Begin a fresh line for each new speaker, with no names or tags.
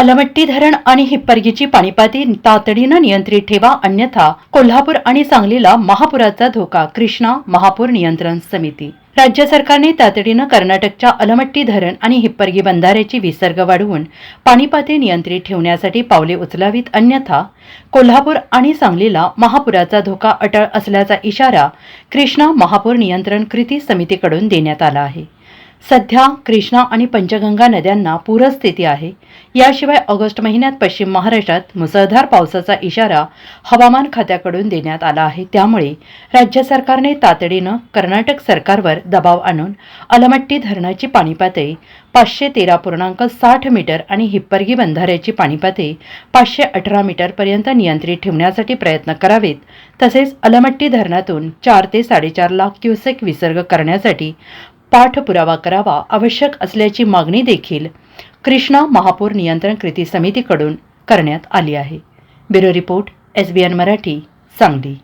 अलमट्टी धरण आणि हिप्परगीची पाणीपाती तातडीनं नियंत्रित ठेवा अन्यथा कोल्हापूर आणि सांगलीला महापुराचा धोका. कृष्णा महापूर नियंत्रण समिती. राज्य सरकारने तातडीनं कर्नाटकच्या अलमट्टी धरण आणि हिप्परगी बंधाऱ्याची विसर्ग वाढवून पाणीपाती नियंत्रित ठेवण्यासाठी पावले उचलावीत अन्यथा कोल्हापूर आणि सांगलीला महापुराचा धोका अटळ असल्याचा इशारा कृष्णा महापूर नियंत्रण कृती समितीकडून देण्यात आला आहे. सध्या कृष्णा आणि पंचगंगा नद्यांना पूरस्थिती आहे. याशिवाय ऑगस्ट महिन्यात पश्चिम महाराष्ट्रात मुसळधार पावसाचा इशारा हवामान खात्याकडून देण्यात आला आहे. त्यामुळे राज्य सरकारने तातडीनं कर्नाटक सरकारवर दबाव आणून अलमट्टी धरणाची पाणी पातळी पाचशे तेरा पूर्णांक साठ मीटर आणि हिप्परगी बंधाऱ्याची पाणी पातळी पाचशे अठरा मीटरपर्यंत नियंत्रित ठेवण्यासाठी प्रयत्न करावेत. तसेच अलमट्टी धरणातून चार ते साडेचार लाख क्युसेक विसर्ग करण्यासाठी पाठपुरावा करावा आवश्यक असल्याची मागणी देखील कृष्णा महापूर नियंत्रण कृती समितीकडून करण्यात आली आहे. Bureau report S B N Marathi Sangli.